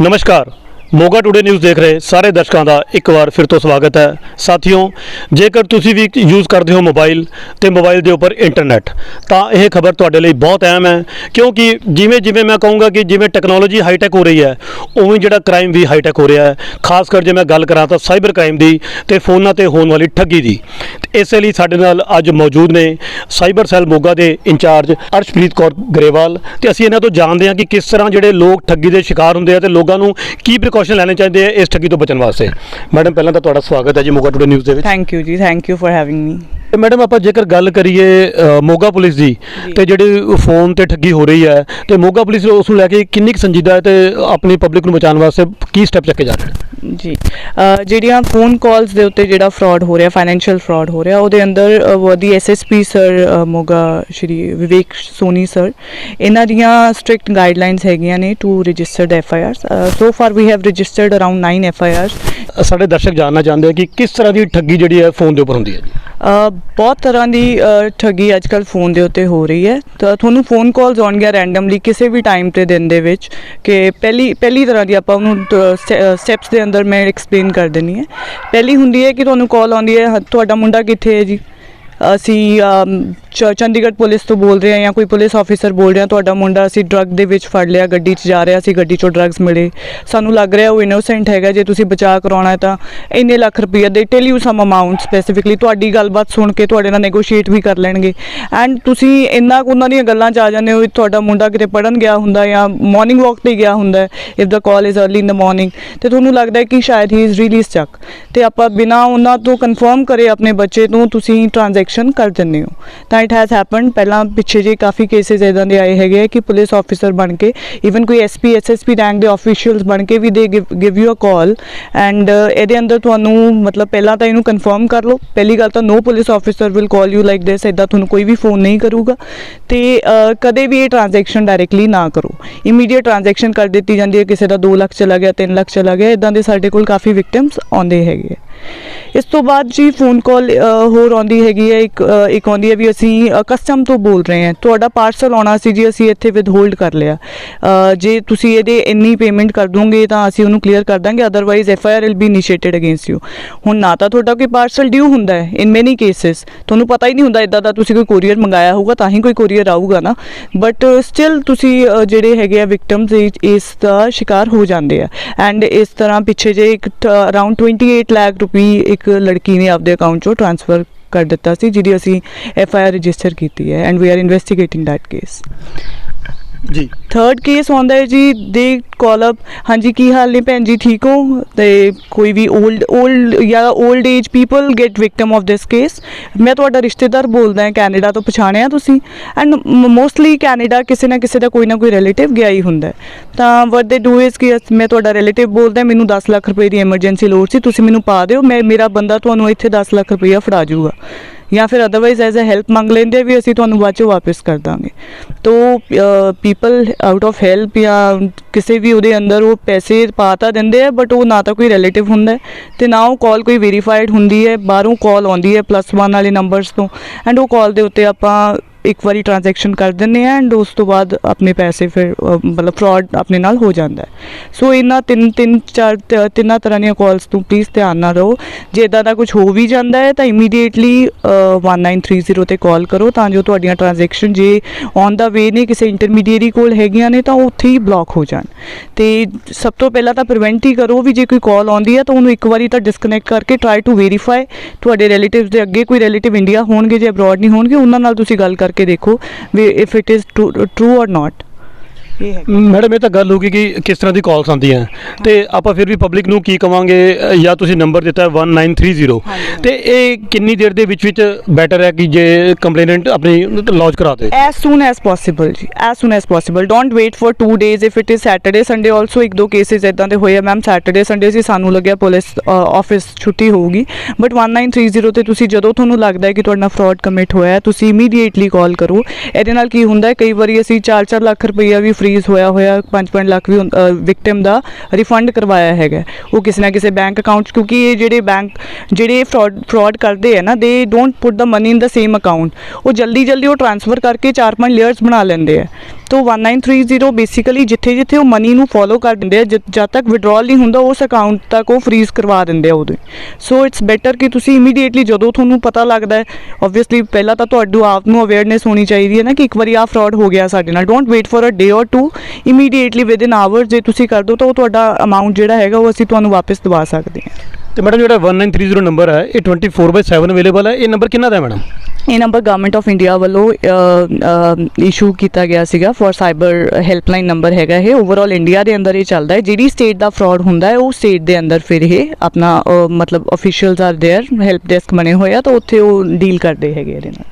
ਨਮਸਕਾਰ। Moga today news ਦੇਖ ਰਹੇ ਸਾਰੇ ਦਰਸ਼ਕਾਂ ਦਾ ਇੱਕ ਵਾਰ ਫਿਰ ਤੋਂ ਸਵਾਗਤ ਹੈ। ਸਾਥੀਓ, ਜੇਕਰ ਤੁਸੀਂ ਵੀ ਯੂਜ਼ ਕਰਦੇ ਹੋ ਮੋਬਾਈਲ ਤੇ ਮੋਬਾਈਲ ਦੇ ਉੱਪਰ ਇੰਟਰਨੈਟ ਤਾਂ ਇਹ ਖਬਰ ਤੁਹਾਡੇ ਲਈ ਬਹੁਤ ਅਹਿਮ ਹੈ, ਕਿਉਂਕਿ ਜਿਵੇਂ ਜਿਵੇਂ ਮੈਂ ਕਹੂੰਗਾ ਕਿ ਜਿਵੇਂ ਟੈਕਨੋਲੋਜੀ ਹਾਈਟੈਕ ਹੋ ਰਹੀ ਹੈ, ਉਵੇਂ ਜਿਹੜਾ ਕ੍ਰਾਈਮ ਵੀ ਹਾਈਟੈਕ ਹੋ ਰਿਹਾ ਹੈ। ਖਾਸ ਕਰ ਜੇ ਮੈਂ ਗੱਲ ਕਰਾਂ ਤਾਂ ਸਾਈਬਰ ਕ੍ਰਾਈਮ ਦੀ ਤੇ ਫੋਨਾਂ ਤੇ ਹੋਣ ਵਾਲੀ ਠੱਗੀ ਦੀ। ਤੇ ਇਸੇ ਲਈ ਸਾਡੇ ਨਾਲ ਅੱਜ ਮੌਜੂਦ ਨੇ ਸਾਈਬਰ ਸੈੱਲ ਮੋਗਾ ਦੇ ਇੰਚਾਰਜ ਅਰਸ਼ਪ੍ਰੀਤ ਕੌਰ ਗਰੇਵਾਲ। ਤੇ ਅਸੀਂ ਇਹਨਾਂ ਤੋਂ ਜਾਣਦੇ ਹਾਂ ਕਿ ਕਿਸ ਤਰ੍ਹਾਂ ਜਿਹੜੇ ਲੋਕ ਠੱਗੀ ਦੇ ਸ਼ਿਕਾਰ ਹੁੰਦੇ ਆ ਤੇ ਲੋਕਾਂ ਨੂੰ ਕੀ ਪ੍ਰੀਕਾਸ਼ਨ ਲੈਣੇ ਚਾਹੀਦੇ ਆ ਇਸ ਠੱਗੀ ਤੋਂ ਬਚਣ ਵਾਸਤੇ। ਮੈਡਮ, ਪਹਿਲਾਂ ਤਾਂ ਤੁਹਾਡਾ ਸਵਾਗਤ ਹੈ ਜੀ ਮੋਗਾ ਟੂਡੇ ਨਿਊਜ਼ ਦੇ ਵਿੱਚ। Thank you ji thank you for having me ਤੇ ਮੈਡਮ ਆਪਾਂ ਜੇਕਰ ਗੱਲ ਕਰੀਏ ਅ, ਮੋਗਾ ਪੁਲਿਸ ਦੀ ਤੇ ਜਿਹੜੀ ਫੋਨ ਤੇ ਠੱਗੀ ਹੋ ਰਹੀ ਹੈ ਤੇ ਮੋਗਾ ਪੁਲਿਸ ਉਸ ਨੂੰ ਲੈ ਕੇ ਕਿੰਨੀ ਕੁ ਸੰਜੀਦਾ ਹੈ ਤੇ ਆਪਣੀ ਪਬਲਿਕ ਨੂੰ ਬਚਾਉਣ ਵਾਸਤੇ ਕੀ ਸਟੈਪ ਚੱਕੇ ਜਾ ਰਹੇ ਨੇ? ਜੀ ਅ, ਜਿਹੜੀਆਂ ਫੋਨ ਕਾਲਸ ਦੇ ਉੱਤੇ ਜਿਹੜਾ ਫਰਾਡ ਹੋ ਰਿਹਾ ਫਾਈਨੈਂਸ਼ੀਅਲ ਫਰਾਡ ਹੋ ਰਿਹਾ ਉਹਦੇ ਅੰਦਰ ਅ, ਉਹ ਦੀ SSP sir Moga Shri Vivek Soni sir ਇਹਨਾਂ ਦੀਆਂ ਸਟ੍ਰਿਕਟ ਗਾਈਡਲਾਈਨਸ ਹੈਗੀਆਂ ਨੇ two registered F I Rs so far we have registered around 9 F I Rs ਅ, ਸਾਡੇ ਦਰਸ਼ਕ ਜਾਣਨਾ ਚਾਹੁੰਦੇ ਆ ਕਿ ਕਿਸ ਤਰ੍ਹਾਂ ਦੀ ਠੱਗੀ ਜਿਹੜੀ ਹੈ ਫੋਨ ਦੇ ਉੱਪਰ ਹੁੰਦੀ ਹੈ ਜੀ? ਬਹੁਤ ਤਰ੍ਹਾਂ ਦੀ ਅ, ਠੱਗੀ ਅੱਜਕੱਲ ਫੋਨ ਦੇ ਉੱਤੇ ਹੋ ਰਹੀ ਹੈ। ਤਾਂ ਤੁਹਾਨੂੰ ਫੋਨ ਕਾਲਸ ਆਉਣਗੀਆਂ ਰੈਂਡਮਲੀ ਕਿਸੇ ਵੀ ਟਾਈਮ ਤੇ ਦਿਨ ਦੇ ਵਿੱਚ ਕਿ ਪਹਿਲੀ ਪਹਿਲੀ ਤਰ੍ਹਾਂ ਦੀ ਆਪਾਂ ਉਹਨੂੰ ਸਟੈਪਸ ਦੇ ਅੰਦਰ ਮੈਂ ਐਕਸਪਲੇਨ ਕਰ ਦਿੰਨੀ ਹੈ। ਪਹਿਲੀ ਹੁੰਦੀ ਹੈ ਕਿ ਤੁਹਾਨੂੰ ਕਾਲ ਆਉਂਦੀ ਹੈ ਤੁਹਾਡਾ ਮੁੰਡਾ ਕਿੱਥੇ ਹੈ ਜੀ? ਅਸੀਂ ਚੰਡੀਗੜ੍ਹ ਪੁਲਿਸ ਤੋਂ ਬੋਲ ਰਹੇ ਹਾਂ ਜਾਂ ਕੋਈ ਪੁਲਿਸ ਆਫੀਸਰ ਬੋਲ ਰਿਹਾ, ਤੁਹਾਡਾ ਮੁੰਡਾ ਅਸੀਂ ਡਰੱਗ ਦੇ ਵਿੱਚ ਫੜ ਲਿਆ, ਗੱਡੀ 'ਚ ਜਾ ਰਿਹਾ ਸੀ ਗੱਡੀ 'ਚੋਂ ਡਰੱਗਸ ਮਿਲੇ। ਸਾਨੂੰ ਲੱਗ ਰਿਹਾ ਉਹ ਇਨੋਸੈਂਟ ਹੈਗਾ, ਜੇ ਤੁਸੀਂ ਬਚਾਅ ਕਰਾਉਣਾ ਹੈ ਤਾਂ ਇੰਨੇ ਲੱਖ ਰੁਪਈਆ ਦੇ tell you some amount specifically ਤੁਹਾਡੀ ਗੱਲਬਾਤ ਸੁਣ ਕੇ ਤੁਹਾਡੇ ਨਾਲ ਨੈਗੋਸ਼ੀਏਟ ਵੀ ਕਰ ਲੈਣਗੇ। ਐਂਡ ਤੁਸੀਂ ਇੰਨਾ ਕੁ ਉਹਨਾਂ ਦੀਆਂ ਗੱਲਾਂ 'ਚ ਆ ਜਾਂਦੇ ਹੋ, ਤੁਹਾਡਾ ਮੁੰਡਾ ਕਿਤੇ ਪੜਨ ਗਿਆ ਹੁੰਦਾ ਜਾਂ ਮਾਰਨਿੰਗ ਵਾਕ ਤੇ ਗਿਆ ਹੁੰਦਾ if the call is early in the morning ਤੇ ਤੁਹਾਨੂੰ ਲੱਗਦਾ ਹੈ ਕਿ ਸ਼ਾਇਦ ਹੀ ਇਜ਼ ਰੀਲੀ ਸਟਕ ਤੇ ਆਪਾਂ ਬਿਨਾ ਉਹਨਾਂ ਤੋਂ ਕਨਫਰਮ ਕਰੇ ਆਪਣੇ ਬੱਚੇ ਨੂੰ ਤੁਸੀਂ ਟ੍ਰਾਂਜੈਕਸ਼ਨ ਕਰ ਦਿੰਦੇ ਹੋ। ਤਾਂ ਇਟ ਹੈਜ਼ ਹੈਪਨਡ ਪਹਿਲਾਂ ਪਿੱਛੇ ਜੇ ਕਾਫੀ ਕੇਸਿਸ ਇਦਾਂ ਦੇ ਆਏ ਹੈਗੇ ਆ ਕਿ ਪੁਲਿਸ ਆਫੀਸਰ ਬਣ ਕੇ ਇਵਨ ਕੋਈ ਐਸਪੀ ਐਸਐਸਪੀ ਰੈਂਕ ਦੇ ਆਫੀਸ਼ੀਅਲਸ ਬਣ ਕੇ ਵੀ they give you a call and ਇਹਦੇ ਅੰਦਰ ਤੁਹਾਨੂੰ ਮਤਲਬ ਪਹਿਲਾਂ ਤਾਂ ਇਹਨੂੰ ਕਨਫਰਮ ਕਰ ਲਓ ਪਹਿਲੀ ਗੱਲ ਤਾਂ no police officer will call you like this ਇਦਾਂ ਤੁਹਾਨੂੰ ਕੋਈ ਵੀ ਫੋਨ ਨਹੀਂ ਕਰੂਗਾ ਤੇ ਕਦੇ ਵੀ ਇਹ ਟ੍ਰਾਂਜੈਕਸ਼ਨ ਡਾਇਰੈਕਟਲੀ ਨਾ ਕਰੋ ਇਮੀਡੀਏਟ ਟ੍ਰਾਂਜੈਕਸ਼ਨ ਕਰ ਦਿੱਤੀ ਜਾਂਦੀ ਹੈ ਕਿਸੇ ਦਾ 2 ਲੱਖ ਚਲਾ ਗਿਆ 3 ਲੱਖ ਚਲਾ ਗਿਆ ਇਦਾਂ ਦੇ ਸਾਡੇ ਕੋਲ ਕਾਫੀ ਵਿਕਟਿਮਸ ਆਉਂਦੇ ਹੈਗੇ ਆ। ਇਸ ਤੋਂ ਬਾਅਦ ਜੀ ਫੋਨ ਕਾਲ ਹੋਰ ਆਉਂਦੀ ਹੈਗੀ ਹੈ, ਇੱਕ ਇੱਕ ਆਉਂਦੀ ਹੈ ਵੀ ਅਸੀਂ ਕਸਟਮ ਤੋਂ ਬੋਲ ਰਹੇ ਹਾਂ। ਤੁਹਾਡਾ ਪਾਰਸਲ ਆਉਣਾ ਸੀ ਜੀ, ਅਸੀਂ ਇੱਥੇ ਵਿਦਹੋਲਡ ਕਰ ਲਿਆ। ਜੇ ਤੁਸੀਂ ਇਹਦੇ ਇੰਨੀ ਪੇਮੈਂਟ ਕਰ ਦੋਗੇ ਤਾਂ ਅਸੀਂ ਉਹਨੂੰ ਕਲੀਅਰ ਕਰ ਦਾਂਗੇ otherwise F I R will be initiated against you ਹੁਣ ਨਾ ਤਾਂ ਤੁਹਾਡਾ ਕੋਈ ਪਾਰਸਲ ਡਿਊ ਹੁੰਦਾ ਹੈ ਇਨ ਮੈਨੀ ਕੇਸਿਸ ਤੁਹਾਨੂੰ ਪਤਾ ਹੀ ਨਹੀਂ ਹੁੰਦਾ ਇਦਾਂ ਦਾ ਤੁਸੀਂ ਕੋਈ ਕੋਰੀਅਰ ਮੰਗਾਇਆ ਹੋਊਗਾ, ਤਾਂ ਹੀ ਕੋਈ ਕੋਰੀਅਰ ਆਊਗਾ ਨਾ। ਬਟ ਸਟਿਲ ਤੁਸੀਂ ਜਿਹੜੇ ਹੈਗੇ ਆ ਵਿਕਟਮਸ ਇਸ ਦਾ ਸ਼ਿਕਾਰ ਹੋ ਜਾਂਦੇ ਆ। ਐਂਡ ਇਸ ਤਰ੍ਹਾਂ ਪਿੱਛੇ ਜੇ ਇੱਕ ਅਰਾਊਂਡ 28 ਲੱਖ ਰੁਪਏ ਇੱਕ ਲੜਕੀ ਨੇ ਆਪਦੇ ਅਕਾਊਂਟ ਚੋਂ ਟ੍ਰਾਂਸਫਰ ਕਰ ਦਿੱਤਾ ਸੀ, ਜਿਹਦੀ ਅਸੀਂ ਐਫ ਆਈ ਆਰ ਰਜਿਸਟਰ ਕੀਤੀ ਹੈ and we are investigating that case ji. Third case ਆਉਂਦਾ ਹੈ ਜੀ, ਦੇ ਕਾਲ ਅਪ ਹਾਂਜੀ, ਕੀ ਹਾਲ ਨੇ ਭੈਣ ਜੀ, ਠੀਕ ਹੋ? ਤੇ ਕੋਈ ਵੀ 올ਡ 올ਡ ਜਾਂ old age people get victim of this case ਮੈਂ ਤੁਹਾਡਾ ਰਿਸ਼ਤੇਦਾਰ ਬੋਲਦਾ ਹਾਂ, ਕੈਨੇਡਾ ਤੋਂ ਪਛਾਣਿਆ ਤੁਸੀਂ। ਐਂਡ ਮੋਸਟਲੀ ਕੈਨੇਡਾ ਕਿਸੇ ਨਾ ਕਿਸੇ ਦਾ ਕੋਈ ਨਾ ਕੋਈ ਰਿਲੇਟਿਵ ਗਿਆ ਹੀ ਹੁੰਦਾ ਤਾਂ ਵਟ ਦੇ ਡੂ ਇਸ ਕਿ ਮੈਂ ਤੁਹਾਡਾ ਰਿਲੇਟਿਵ ਬੋਲਦਾ ਮੈਨੂੰ 10 ਲੱਖ ਰੁਪਏ ਦੀ ਐਮਰਜੈਂਸੀ ਲੋੜ ਸੀ, ਤੁਸੀਂ ਮੈਨੂੰ ਪਾ ਦਿਓ, ਮੈਂ, ਮੇਰਾ ਬੰਦਾ ਤੁਹਾਨੂੰ ਇੱਥੇ 10 ਲੱਖ ਰੁਪਏ ਫੜਾ ਜੂਗਾ। ਜਾਂ ਫਿਰ ਅਦਰਵਾਈਜ਼ ਐਜ਼ ਅ ਹੈਲਪ ਮੰਗ ਲੈਂਦੇ ਵੀ ਅਸੀਂ ਤੁਹਾਨੂੰ ਬਾਅਦ ਚੋਂ ਵਾਪਸ ਕਰ ਦਾਂਗੇ। ਤੋ ਪੀਪਲ ਆਊਟ ਆਫ ਹੈਲਪ ਜਾਂ ਕਿਸੇ ਵੀ ਉਹਦੇ ਅੰਦਰ ਉਹ ਪੈਸੇ ਪਾ ਤਾਂ ਦਿੰਦੇ ਆ ਬਟ ਉਹ ਨਾ ਤਾਂ ਕੋਈ ਰਿਲੇਟਿਵ ਹੁੰਦਾ ਹੈ ਤੇ ਨਾ ਉਹ ਕਾਲ ਕੋਈ ਵੈਰੀਫਾਈਡ ਹੁੰਦੀ ਹੈ, ਬਾਹਰੋਂ ਕਾਲ ਆਉਂਦੀ ਹੈ ਪਲੱਸ 1 ਵਾਲੇ ਨੰਬਰਸ ਤੋਂ। ਐਂਡ ਉਹ ਕਾਲ ਦੇ ਉੱਤੇ ਆਪਾਂ ਇੱਕ ਵਾਰੀ ਟ੍ਰਾਂਜੈਕਸ਼ਨ ਕਰ ਦਿੰਦੇ ਆ ਐਂਡ ਉਸ ਤੋਂ ਬਾਅਦ ਆਪਣੇ ਪੈਸੇ ਫਿਰ ਮਤਲਬ ਫਰਾਡ ਆਪਣੇ ਨਾਲ ਹੋ ਜਾਂਦਾ ਹੈ। ਸੋ ਇਹਨਾਂ ਤਿੰਨ ਤਿੰਨ, ਚਾਰ ਤਿੰਨਾਂ ਤਰ੍ਹਾਂ ਦੀਆਂ ਕਾਲਸ ਤੋਂ ਪਲੀਜ਼ ਧਿਆਨ ਨਾਲ ਰਹੋ। ਜੇ ਇਦਾਂ ਦਾ ਕੁਝ ਹੋ ਵੀ ਜਾਂਦਾ ਹੈ, ਤਾਂ ਇਮੀਡੀਏਟਲੀ 1930 ਤੇ ਕਾਲ ਕਰੋ ਤਾਂ ਜੋ ਤੁਹਾਡੀਆਂ ਟ੍ਰਾਂਜੈਕਸ਼ਨ ਜੇ ਔਨ ਦਾ ਵੇ ਨੇ ਕਿਸੇ ਇੰਟਰਮੀਡੀਏਰੀ ਕੋਲ ਹੈਗੀਆਂ ਨੇ ਤਾਂ ਉਹ ਉੱਥੇ ਹੀ ਬਲੌਕ ਹੋ ਜਾਣ। ਤੇ ਸਭ ਤੋਂ ਪਹਿਲਾਂ ਤਾਂ ਪ੍ਰੀਵੈਂਟ ਹੀ ਕਰੋ ਵੀ ਜੇ ਕੋਈ ਕਾਲ ਆਉਂਦੀ ਹੈ ਤਾਂ ਉਹਨੂੰ ਇੱਕ ਵਾਰੀ ਤਾਂ ਡਿਸਕਨੈਕਟ ਕਰਕੇ ਟਰਾਈ ਟੂ ਵੈਰੀਫਾਈ ਤੁਹਾਡੇ ਰਿਲੇਟਿਵਸ ਦੇ ਅੱਗੇ ਕੋਈ ਰਿਲੇਟਿਵ ਇੰਡੀਆ ਹੋਣਗੇ, ਜੇ ਅਬਰੋਡ ਨਹੀਂ ਹੋਣਗੇ, ਉਹਨਾਂ ਨਾਲ ਤੁਸੀਂ ਗੱਲ ਕਰਕੇ ਦੇਖੋ ਵੀ if it is true or not ਇਹ ਹੈ ਮੈਡਮ ਇਹ ਤਾਂ ਗੱਲ ਹੋ ਗਈ ਕਿ ਕਿਸ ਤਰ੍ਹਾਂ ਦੀ ਕਾਲਸ ਆਉਂਦੀਆਂ। ਤੇ ਆਪਾਂ ਫਿਰ ਵੀ ਪਬਲਿਕ ਨੂੰ ਕੀ ਕਵਾਂਗੇ ਜਾਂ ਤੁਸੀਂ ਨੰਬਰ ਦਿੱਤਾ ਹੈ 1930 ਹਾਂਜੀ। ਤੇ ਇਹ ਕਿੰਨੀ ਦੇਰ ਦੇ ਵਿੱਚ ਵਿੱਚ ਬੈਟਰ ਹੈ ਕਿ ਜੇ ਕੰਪਲੇਨੈਂਟ ਆਪਣੀ ਲੌਂਚ ਕਰਾ ਦੇ? As soon as possible ਜੀ as soon as possible don't wait for 2 days. If it is saturday sunday also ਇੱਕ ਦੋ ਕੇਸਿਸ ਇਦਾਂ ਦੇ ਹੋਏ ਆ ਮੈਮ ਸੈਟਰਡੇ ਸੰਡੇ ਸੀ ਸਾਨੂੰ ਲੱਗਿਆ ਪੁਲਿਸ ਆਫਿਸ ਛੁੱਟੀ ਹੋਊਗੀ। ਬਟ 1930 ਤੇ ਤੁਸੀਂ ਜਦੋਂ ਤੁਹਾਨੂੰ ਲੱਗਦਾ ਹੈ ਕਿ ਤੁਹਾਡਾ ਫਰਾਡ ਕਮਿਟ ਹੋਇਆ ਤੁਸੀਂ ਇਮੀਡੀਏਟਲੀ ਕਾਲ ਕਰੋ। ਇਹਦੇ ਨਾਲ ਕੀ ਹੁੰਦਾ ਹੈ ਕਈ ਵਾਰੀ ਅਸੀਂ 4-4 ਲੱਖ ਰੁਪਈਆ ਵੀ ਫ੍ਰੀਜ਼ ਹੋਇਆ ਹੋਇਆ 5-5 ਲੱਖ ਵੀ ਵਿਕਟਿਮ ਦਾ ਰਿਫੰਡ ਕਰਵਾਇਆ ਹੈਗਾ। ਉਹ ਕਿਸੇ ਨਾ ਕਿਸੇ ਬੈਂਕ ਅਕਾਊਂਟ ਕਿਉਂਕਿ ਇਹ ਜਿਹੜੇ ਬੈਂਕ ਜਿਹੜੇ ਫਰਾਡ ਫਰਾਡ ਕਰਦੇ ਆ ਨਾ ਦੇ don't put the money in the same account ਉਹ ਜਲਦੀ ਜਲਦੀ ਉਹ ਟ੍ਰਾਂਸਫਰ ਕਰਕੇ 4-5 ਲੇਅਰਸ ਬਣਾ ਲੈਂਦੇ ਆ। ਤੋਂ 1930 ਬੇਸਿਕਲੀ ਜਿੱਥੇ-ਜਿੱਥੇ ਉਹ ਮਨੀ ਨੂੰ ਫੋਲੋ ਕਰ ਦਿੰਦੇ ਆ ਜਦ ਤੱਕ ਵਿਡਰਾਅਲ ਨਹੀਂ ਹੁੰਦਾ, ਉਸ ਅਕਾਊਂਟ ਤੱਕ ਉਹ ਫ੍ਰੀਜ਼ ਕਰਵਾ ਦਿੰਦੇ ਆ ਉਹਦੇ। ਸੋ ਇਟਸ ਬੈਟਰ ਕਿ ਤੁਸੀਂ ਇਮੀਡੀਏਟਲੀ ਜਦੋਂ ਤੁਹਾਨੂੰ ਪਤਾ ਲੱਗਦਾ ਹੈ ਆਬਵੀਅਸਲੀ ਪਹਿਲਾਂ ਤਾਂ ਤੁਹਾਡੇ ਆਪ ਨੂੰ ਅਵੇਅਰਨੈਸ ਹੋਣੀ ਚਾਹੀਦੀ ਹੈ ਨਾ ਕਿ ਇੱਕ ਵਾਰੀ ਆ ਫਰਾਡ ਹੋ ਗਿਆ ਸਾਡੇ ਨਾਲ। Don't wait for a day or two immediately within hour ਜੇ ਤੁਸੀਂ ਕਰ ਦੋ ਤਾਂ ਉਹ ਤੁਹਾਡਾ ਅਮਾਊਂਟ ਜਿਹੜਾ ਹੈਗਾ ਉਹ ਅਸੀਂ ਤੁਹਾਨੂੰ ਵਾਪਸ ਦਵਾ ਸਕਦੇ ਹਾਂ। ਤੇ ਮੈਡਮ ਜਿਹੜਾ 1930 ਨੰਬਰ ਹੈ, ਇਹ 24/7 ਅਵੇਲੇਬਲ ਹੈ, ਇਹ ਨੰਬਰ ਕਿੰਨਾ ਦਾ ਹੈ ਮੈਡਮ? ਇਹ ਨੰਬਰ ਗਵਰਨਮੈਂਟ ਆਫ ਇੰਡੀਆ ਵੱਲੋਂ ਇਸ਼ੂ ਕੀਤਾ ਗਿਆ ਸੀਗਾ ਫॉर ਸਾਈਬਰ ਹੈਲਪਲਾਈਨ ਨੰਬਰ ਹੈਗਾ ਇਹ। ਓਵਰਆਲ ਇੰਡੀਆ ਦੇ ਅੰਦਰ ਇਹ ਚੱਲਦਾ ਹੈ। ਜਿਹੜੀ ਸਟੇਟ ਦਾ ਫਰਾਡ ਹੁੰਦਾ ਹੈ, ਉਹ ਸਟੇਟ ਦੇ ਅੰਦਰ ਫਿਰ ਇਹ ਆਪਣਾ ਮਤਲਬ officials are there help desk ਬਣੇ ਹੋਏ ਆ, ਤਾਂ ਉੱਥੇ ਉਹ ਡੀਲ ਕਰਦੇ ਹੈਗੇ ਇਹਦੇ ਨਾਲ।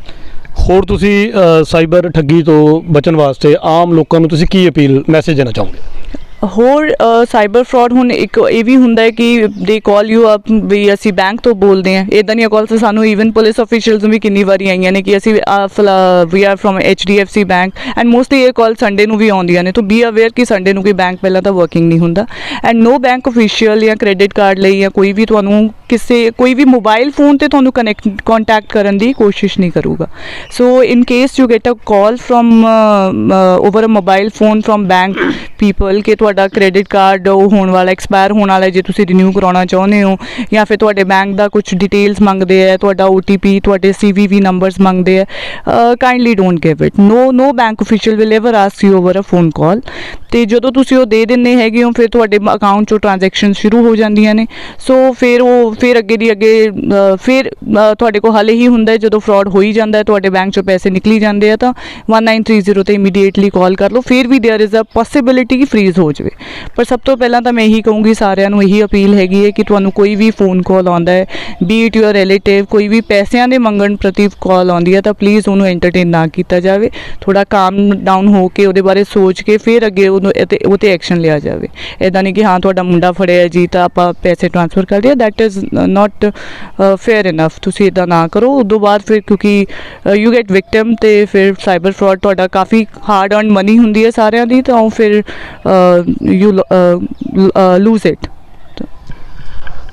ਹੋਰ ਤੁਸੀਂ ਸਾਈਬਰ ਠੱਗੀ ਤੋਂ ਬਚਣ ਵਾਸਤੇ ਆਮ ਲੋਕਾਂ ਨੂੰ ਤੁਸੀਂ ਕੀ ਅਪੀਲ ਮੈਸੇਜ ਦੇਣਾ ਚਾਹੋਗੇ? ਹੋਰ ਸਾਈਬਰ ਫਰਾਡ ਹੁਣ ਇੱਕ ਇਹ ਵੀ ਹੁੰਦਾ ਹੈ ਕਿ ਦੇ ਕਾਲ ਯੂ ਅਪ ਵੀ ਅਸੀਂ ਬੈਂਕ ਤੋਂ ਬੋਲਦੇ ਆ ਇਦਾਂ ਦੀਆਂ ਕਾਲਸ ਸਾਨੂੰ ਇਵਨ ਪੁਲਿਸ ਅਫੀਸ਼ੀਅਲਸ ਨੂੰ ਵੀ ਕਿੰਨੀ ਵਾਰੀ ਆਈਆਂ ਨੇ ਕਿ ਅਸੀਂ we are from HDFC bank and mostly ਇਹ ਕਾਲ ਸੰਡੇ ਨੂੰ ਵੀ ਆਉਂਦੀਆਂ ਨੇ। ਤਾਂ ਬੀ ਅਵੇਅਰ ਕਿ ਸੰਡੇ ਨੂੰ ਕੋਈ ਬੈਂਕ ਪਹਿਲਾਂ ਤਾਂ ਵਰਕਿੰਗ ਨਹੀਂ ਹੁੰਦਾ। ਐਂਡ ਨੋ ਬੈਂਕ ਅਫੀਸ਼ੀਅਲ ਜਾਂ ਕ੍ਰੈਡਿਟ ਕਾਰਡ ਲਈ ਜਾਂ ਕੋਈ ਵੀ ਤੁਹਾਨੂੰ ਕਿਸੇ, ਕੋਈ ਵੀ ਮੋਬਾਈਲ ਫੋਨ ਤੇ ਤੁਹਾਨੂੰ ਕਨੈਕਟ ਕੰਟੈਕਟ ਕਰਨ ਦੀ ਕੋਸ਼ਿਸ਼ ਨਹੀਂ ਕਰੂਗਾ। So in case you get a call from over a mobile phone from bank people ਕਿ ਤੁਹਾਡਾ ਕ੍ਰੈਡਿਟ ਕਾਰਡ ਉਹ ਹੋਣ ਵਾਲਾ ਐਕਸਪਾਇਰ ਹੋਣ ਵਾਲਾ ਜੇ ਤੁਸੀਂ ਰੀਨਿਊ ਕਰਾਉਣਾ ਚਾਹੁੰਦੇ ਹੋ, ਜਾਂ ਫਿਰ ਤੁਹਾਡੇ ਬੈਂਕ ਦਾ ਕੁਝ ਡਿਟੇਲਸ ਮੰਗਦੇ ਆ ਤੁਹਾਡਾ OTP ਤੁਹਾਡੇ CVV ਨੰਬਰਸ ਮੰਗਦੇ ਆ kindly don't give it no no bank official will ever ask you over a phone call ਤੇ ਜਦੋਂ ਤੁਸੀਂ ਉਹ ਦੇ ਦਿੰਦੇ ਹੈਗੇ ਹੋ, ਫਿਰ ਤੁਹਾਡੇ ਅਕਾਊਂਟ ਚੋਂ ਟ੍ਰਾਂਜੈਕਸ਼ਨ ਸ਼ੁਰੂ ਹੋ ਜਾਂਦੀਆਂ ਨੇ। ਸੋ ਫਿਰ ਉਹ ਫਿਰ ਅੱਗੇ ਦੀ ਅੱਗੇ ਅ, ਫਿਰ ਅ, ਤੁਹਾਡੇ ਕੋਲ ਹੱਲ ਹੀ ਹੁੰਦਾ ਹੈ ਜਦੋਂ ਫਰਾਡ ਹੋ ਹੀ ਜਾਂਦਾ ਹੈ ਤੁਹਾਡੇ ਬੈਂਕ ਚੋਂ ਪੈਸੇ ਨਿਕਲੀ ਜਾਂਦੇ ਆ ਤਾਂ 1930 ਤੇ ਇਮੀਡੀਏਟਲੀ ਕਾਲ ਕਰ ਲਓ ਫਿਰ ਵੀ देयर इज ਅ ਪੋਸਿਬਿਲਿਟੀ ਕਿ ਫ੍ਰੀਜ਼ ਹੋ ਜਾਵੇ ਪਰ ਸਭ ਤੋਂ ਪਹਿਲਾਂ ਤਾਂ ਮੈਂ ਇਹੀ ਕਹੂੰਗੀ ਸਾਰਿਆਂ ਨੂੰ ਇਹੀ ਅਪੀਲ ਹੈਗੀ ਹੈ ਕਿ ਤੁਹਾਨੂੰ ਕੋਈ ਵੀ ਫੋਨ ਕਾਲ ਆਉਂਦਾ ਹੈ ਬੀ ਇਟ ਯੂਰ ਰਿਲੇਟਿਵ ਕੋਈ ਵੀ ਪੈਸਿਆਂ ਦੇ ਮੰਗਣ ਪ੍ਰਤੀ ਕਾਲ ਆਉਂਦੀ ਹੈ ਤਾਂ ਪਲੀਜ਼ ਉਹਨੂੰ ਐਂਟਰਟੇਨ ਨਾ ਕੀਤਾ ਜਾਵੇ ਥੋੜਾ ਕਾਮ ਡਾਊਨ ਹੋ ਕੇ ਉਹਦੇ ਬਾਰੇ ਸੋਚ ਕੇ ਫਿਰ ਅੱਗੇ ਉਹਨੂੰ ਇਹ ਤੇ ਉਹ ਤੇ ਐਕਸ਼ਨ ਲਿਆ ਜਾਵੇ ਇਦਾਂ ਨਹੀਂ ਕਿ ਹਾਂ ਤੁਹਾਡਾ ਮੁੰਡਾ ਫੜਿਆ ਹੈ ਜੀ ਤਾਂ ਆਪਾਂ ਪੈਸੇ ਟ੍ਰਾਂਸਫਰ ਕਰ ਦਿਆ that is not fair enough ਤੁਸੀਂ ਇਦਾਂ ਨਾ ਕਰੋ। ਉਦੋਂ ਬਾਅਦ ਫਿਰ ਕਿਉਂਕਿ ਯੂ ਗੈਟ ਵਿਕਟਮ ਤੇ ਫਿਰ ਸਾਈਬਰ ਫਰਾਡ ਤੁਹਾਡਾ ਕਾਫੀ ਹਾਰਡ ਅਰਨ ਮਨੀ ਹੁੰਦੀ ਹੈ ਸਾਰਿਆਂ ਦੀ, ਤਾਂ ਫਿਰ ਯੂ ਲੂਜ਼ ਇਟ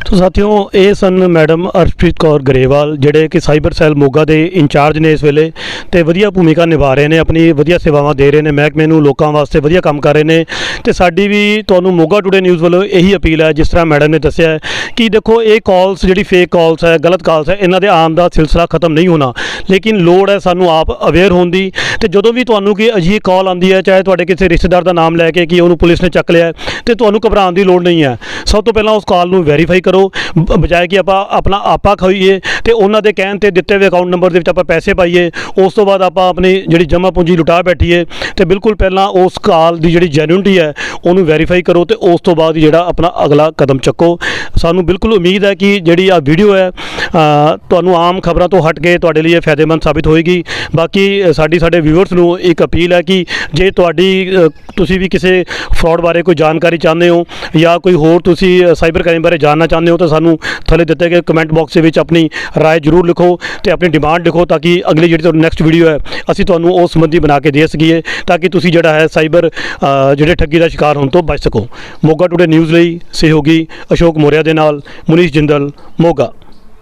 ਤੋ ਸਾਥੀਓ ਇਹ ਸਨ ਮੈਡਮ ਅਰਸ਼ਪ੍ਰੀਤ ਕੌਰ ਗਰੇਵਾਲ ਜਿਹੜੇ ਕਿ ਸਾਈਬਰ ਸੈੱਲ ਮੋਗਾ ਦੇ ਇੰਚਾਰਜ ਨੇ ਇਸ ਵੇਲੇ ਤੇ ਵਧੀਆ ਭੂਮਿਕਾ ਨਿਭਾ ਰਹੇ ਨੇ ਆਪਣੀ ਵਧੀਆ ਸੇਵਾਵਾਂ ਦੇ ਰਹੇ ਨੇ ਮਹਿਕਮੇ ਨੂੰ ਲੋਕਾਂ ਵਾਸਤੇ ਵਧੀਆ ਕੰਮ ਕਰ ਰਹੇ ਨੇ ਤੇ ਸਾਡੀ ਵੀ ਤੁਹਾਨੂੰ ਮੋਗਾ ਟੂਡੇ ਨਿਊਜ਼ ਵੱਲੋਂ ਇਹੀ ਅਪੀਲ ਹੈ ਜਿਸ ਤਰ੍ਹਾਂ ਮੈਡਮ ਨੇ ਦੱਸਿਆ ਕਿ ਦੇਖੋ ਇਹ ਕਾਲਸ ਜਿਹੜੀ ਫੇਕ ਕਾਲਸ ਹੈ ਗਲਤ ਕਾਲਸ ਹੈ ਇਹਨਾਂ ਦੇ ਆਉਣ ਦਾ ਸਿਲਸਿਲਾ ਖਤਮ ਨਹੀਂ ਹੋਣਾ ਲੇਕਿਨ ਲੋੜ ਹੈ ਸਾਨੂੰ ਆਪ ਅਵੇਅਰ ਹੋਣ ਦੀ ਤੇ ਜਦੋਂ ਵੀ ਤੁਹਾਨੂੰ ਕਿ ਅਜਿਹੀ ਕਾਲ ਆਉਂਦੀ ਹੈ ਚਾਹੇ ਤੁਹਾਡੇ ਕਿਸੇ ਰਿਸ਼ਤੇਦਾਰ ਦਾ ਨਾਮ ਲੈ ਕੇ ਕਿ ਉਹਨੂੰ ਪੁਲਿਸ ਨੇ ਚੱਕ ਲਿਆ ਹੈ, ਤੇ ਤੁਹਾਨੂੰ ਘਬਰਾਉਣ ਦੀ ਲੋੜ ਨਹੀਂ ਹੈ ਸਭ ਤੋਂ ਪਹਿਲਾਂ ਉਸ ਕਾਲ ਨੂੰ ਵੈਰੀਫਾਈ ਕਰੋ ਬਜਾਏ ਕਿ ਆਪਾਂ ਆਪਣਾ ਆਪਾ ਖਾਈਏ ਤੇ ਉਹਨਾਂ ਦੇ ਕਹਿਣ ਤੇ ਦਿੱਤੇ ਹੋਏ ਅਕਾਊਂਟ ਨੰਬਰ ਦੇ ਵਿੱਚ ਆਪਾਂ ਪੈਸੇ ਪਾਈਏ, ਉਸ ਤੋਂ ਬਾਅਦ ਆਪਾਂ ਆਪਣੀ ਜਿਹੜੀ ਜਮ੍ਹਾਂ ਪੂੰਜੀ ਲੁਟਾ ਬੈਠੀਏ ਤੇ ਬਿਲਕੁਲ ਪਹਿਲਾਂ ਉਸ ਕਾਲ ਦੀ ਜਿਹੜੀ ਜੈਨੂਇਨਟੀ ਹੈ, ਉਹਨੂੰ ਵੈਰੀਫਾਈ ਕਰੋ ਤੇ ਉਸ ਤੋਂ ਬਾਅਦ ਜਿਹੜਾ ਆਪਣਾ ਅਗਲਾ ਕਦਮ ਚੱਕੋ। ਸਾਨੂੰ ਬਿਲਕੁਲ ਉਮੀਦ ਹੈ ਕਿ ਜਿਹੜੀ ਆ ਵੀਡੀਓ ਹੈ ਤੁਹਾਨੂੰ ਆਮ ਖਬਰਾਂ ਤੋਂ ਹਟ ਕੇ ਤੁਹਾਡੇ ਲਈ ਇਹ ਫਾਇਦੇਮੰਦ ਸਾਬਿਤ ਹੋਏਗੀ। ਬਾਕੀ ਸਾਡੀ, ਸਾਡੇ ਵਿਊਅਰਸ ਨੂੰ ਇੱਕ ਅਪੀਲ ਹੈ ਕਿ ਜੇ ਤੁਹਾਡੀ ਤੁਸੀਂ ਵੀ ਕਿਸੇ ਫਰਾਡ ਬਾਰੇ ਕੋਈ ਜਾਣਕਾਰੀ ਚਾਹੁੰਦੇ ਹੋ ਜਾਂ ਕੋਈ ਹੋਰ ਤੁਸੀਂ ਸਾਈਬਰ ਕ੍ਰਾਈਮ ਬਾਰੇ ਜਾਣਨਾ ਚਾਹੁੰਦੇ ਹੋ ਤਾਂ ਸਾਨੂੰ ਥੱਲੇ ਦਿੱਤੇ ਗਏ ਕਮੈਂਟ ਬਾਕਸ ਦੇ ਵਿੱਚ ਆਪਣੀ رائے ਜ਼ਰੂਰ ਲਿਖੋ ਤੇ ਆਪਣੀ ਡਿਮਾਂਡ ਲਿਖੋ ਤਾਂ ਕਿ ਅਗਲੀ ਜਿਹੜੀ ਤੁਹਾਡੀ ਨੈਕਸਟ ਵੀਡੀਓ ਹੈ ਅਸੀਂ ਤੁਹਾਨੂੰ ਉਸ ਸੰਬੰਧੀ ਬਣਾ ਕੇ ਦੇ ਸਕੀਏ ਤਾਂ ਕਿ ਤੁਸੀਂ ਜਿਹੜਾ ਹੈ ਸਾਈਬਰ ਅ, ਜਿਹੜੇ ਠੱਗੀ ਦਾ ਸ਼ਿਕਾਰ ਹੋਣ ਤੋਂ ਬਚ ਸਕੋ ਮੋਗਾ ਟੁਡੇ ਨਿਊਜ਼ ਲਈ ਸਹਿਯੋਗੀ ਅਸ਼ੋਕ ਮੋਰਿਆ ਦੇ ਨਾਲ ਮੁਨੀਸ਼ ਜਿੰਦਲ ਮੋਗਾ